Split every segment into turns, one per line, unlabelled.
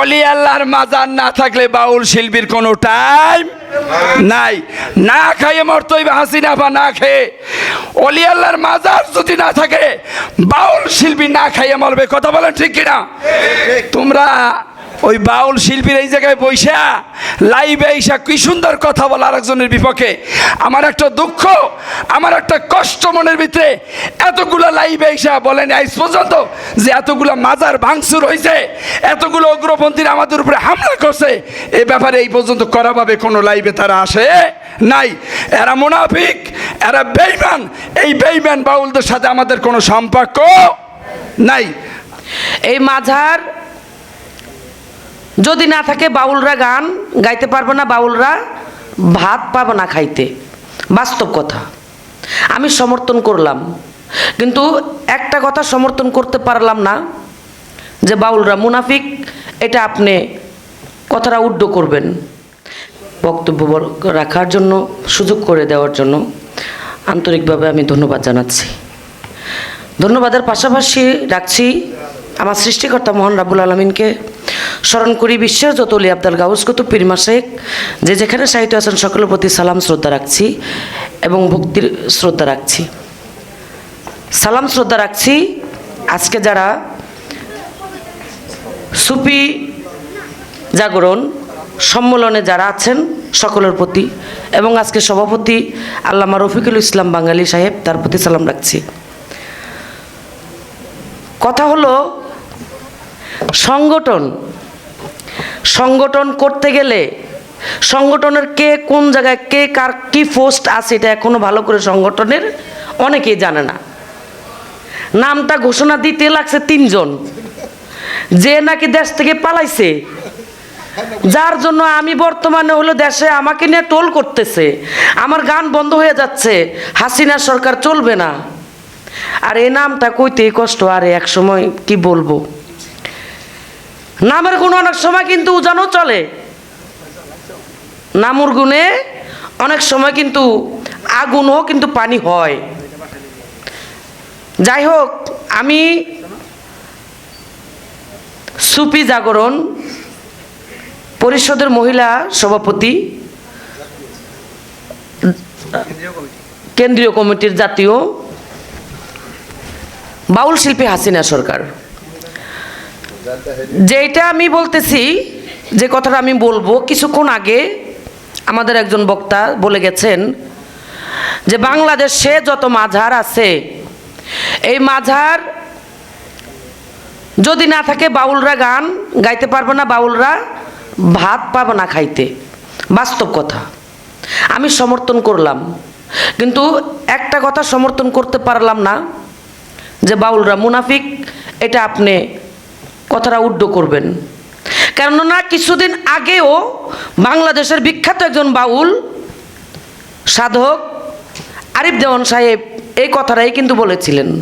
অলি আল্লাহর মাজার না থাকলে বাউল শিল্পীর কোনো টাইম নাই। না খাইয়ে মরতই বা হাসিনা বা না খেয়ে। অলি আল্লাহর মাজার যদি না থাকে বাউল শিল্পী না খাইয়ে মরবে। কথা বলেন ঠিক কিনা? তোমরা ওই বাউল শিল্পীর এই জায়গায় বৈশা লাইভে এসা কি সুন্দর কথা বলা আরেকজনের বিপক্ষে। আমার একটা দুঃখ, আমার একটা কষ্ট মনের ভিতরে। এতগুলো লাইভে এসা বলেন আজ পর্যন্ত যে এতগুলো মাজার ভাঙচুর হয়েছে এতগুলো উগ্রপন্থীরা আমাদের উপরে হামলা করছে এই ব্যাপারে এই পর্যন্ত করাভাবে কোনো লাইভে তারা আসে নাই। এরা মুনাফিক, এরা বেইমান এই বেইমান বাউলদের সাথে আমাদের কোনো সম্পর্ক নাই।
এই মাঝার যদি না থাকে বাউলরা গান গাইতে পারবে না, বাউলরা ভাত পাবে না খাইতে। বাস্তব কথা। আমি সমর্থন করলাম। কিন্তু একটা কথা সমর্থন করতে পারলাম না, যে বাউলরা, মুনাফিক, এটা আপনি কথাটা উড্ড করবেন। বক্তব্য রাখার জন্য, সুযোগ করে দেওয়ার জন্য আন্তরিকভাবে আমি ধন্যবাদ জানাচ্ছি। ধন্যবাদের পাশাপাশি রাখছি আমার সৃষ্টিকর্তা মোহন রাবুল আলমিনকে। স্মরণ করি বিশ্বের যত অলি আব্দাল গাউস কুতুব পীরমা শেখ যে যেখানে সাহিত্য আছেন সকলের প্রতি সালাম, শ্রদ্ধা রাখছি এবং ভক্তির শ্রদ্ধা রাখছি। সালাম, শ্রদ্ধা রাখছি আজকে যারা সুপি জাগরণ সম্মেলনে যারা আছেন সকলের প্রতি এবং আজকে সভাপতি আল্লামা রফিকুল ইসলাম বাঙালি সাহেব, তার প্রতি সালাম রাখছি। কথা হলো সংগঠন সংগঠন করতে গেলে সংগঠনের কে কোন জায়গায় কে কার কি পোস্ট আছে, এটা এখনও ভালো করে সংগঠনের অনেকেই জানে না। নামটা ঘোষণা দিতে লাগছে তিনজন। যে নাকি দেশ থেকে পালাইছে। যার জন্য আমি বর্তমানে হলো দেশে আমাকে নিয়ে টোল করতেছে। আমার গান বন্ধ হয়ে যাচ্ছে। হাসিনা সরকার চলবে না। আর এই নামটা কইতেই কষ্ট, আরে এক সময় কি বলব? নামের গুণ অনেক সময় কিন্তু উজানো চলে। নামুর গুণে অনেক সময় কিন্তু আগুনও কিন্তু পানি হয়। যাই হোক, আমি সুপি জাগরণ, পরিষদের মহিলা সভাপতি, কেন্দ্রীয় কমিটির জাতীয়, বাউল শিল্পী হাসিনা সরকার। যেটা আমি বলতেছি, যে কথাটা আমি বলব, কিছুক্ষণ আগে আমাদের একজন বক্তা বলে গেছেন যে বাংলাদেশে যত মাঝার আছে, এই মাঝার যদি না থাকে বাউলরা গান গাইতে পারবে না, বাউলরা ভাত পাবে না খাইতে। বাস্তব কথা। আমি সমর্থন করলাম। কিন্তু একটা কথা সমর্থন করতে পারলাম না, যে বাউলরা মুনাফিক, এটা আপনি কথাটা উড্ড করবেন। কেননা কিছুদিন আগেও বাংলাদেশের বিখ্যাত একজন বাউল, সাধক আরিফ দেওয়ান সাহেব এই কথাটাই কিন্তু বলেছিলেন।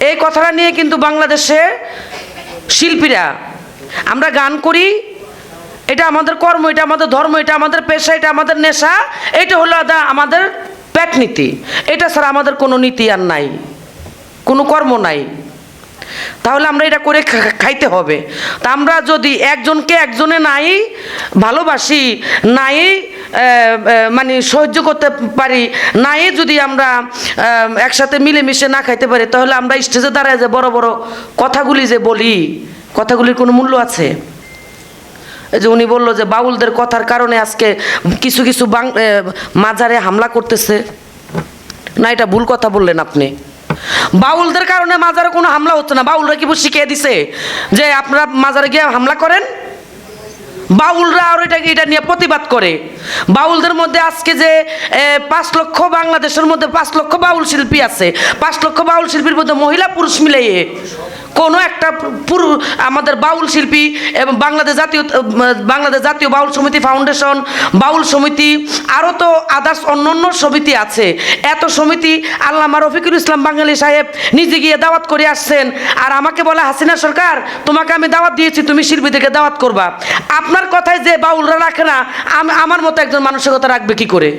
এই কথাটা নিয়ে কিন্তু বাংলাদেশে শিল্পীরা, আমরা গান করি, এটা আমাদের কর্ম, এটা আমাদের ধর্ম, এটা আমাদের পেশা, এটা আমাদের নেশা, এটা হলো আদা- আমাদের পেট নীতি। এটা ছাড়া আমাদের কোনো নীতি আর নাই, কোনো কর্ম নাই। তাহলে আমরা এটা করে খাইতে হবে। তা আমরা যদি একজনকে একজনে নাই, ভালোবাসি, নাই মানে সহ্য করতে পারি, নাই যদি আমরা একসাথে মিলেমিশে না খাইতে পারি, তাহলে আমরা স্টেজে দাঁড়ায় যে বড় বড় কথাগুলি যে বলি, কথাগুলির কোনো মূল্য আছে? যে উনি বলল যে বাউলদের কথার কারণে আজকে কিছু কিছু মাজারে হামলা করতেছে। না, এটা ভুল কথা বললেন আপনি। বাউলদের কারণে মাজারে কোনো হামলা হচ্ছে না। বাউলরা কি শিখিয়ে দিছে যে আপনারা মাজারে গিয়ে হামলা করেন? বাউলরা আর এটাকে এটা নিয়ে প্রতিবাদ করে? বাউলদের মধ্যে আজকে যে পাঁচ লক্ষ বাংলাদেশের মধ্যে পাঁচ লক্ষ বাউল শিল্পী আছে। পাঁচ লক্ষ বাউল শিল্পীর মধ্যে মহিলা পুরুষ মিলিয়ে কোনো একটা পুরু আমাদের বাউল শিল্পী এবং বাংলাদেশ জাতীয় বাংলাদেশ জাতীয় বাউল সমিতি ফাউন্ডেশন, বাউল সমিতি আরও তো আদার্স অন্য অন্য সমিতি আছে। এত সমিতি আল্লামা রফিকুল ইসলাম বাঙালি সাহেব নিজে গিয়ে দাওয়াত করে আসছেন। আর আমাকে বলে, হাসিনা সরকার, তোমাকে আমি দাওয়াত দিয়েছি, তুমি শিল্পীদেরকে দাওয়াত করবা। আপনার কথায় যে বাউলরা রাখে না আমার মতো একজন মানসিকতা রাখবে কি করে?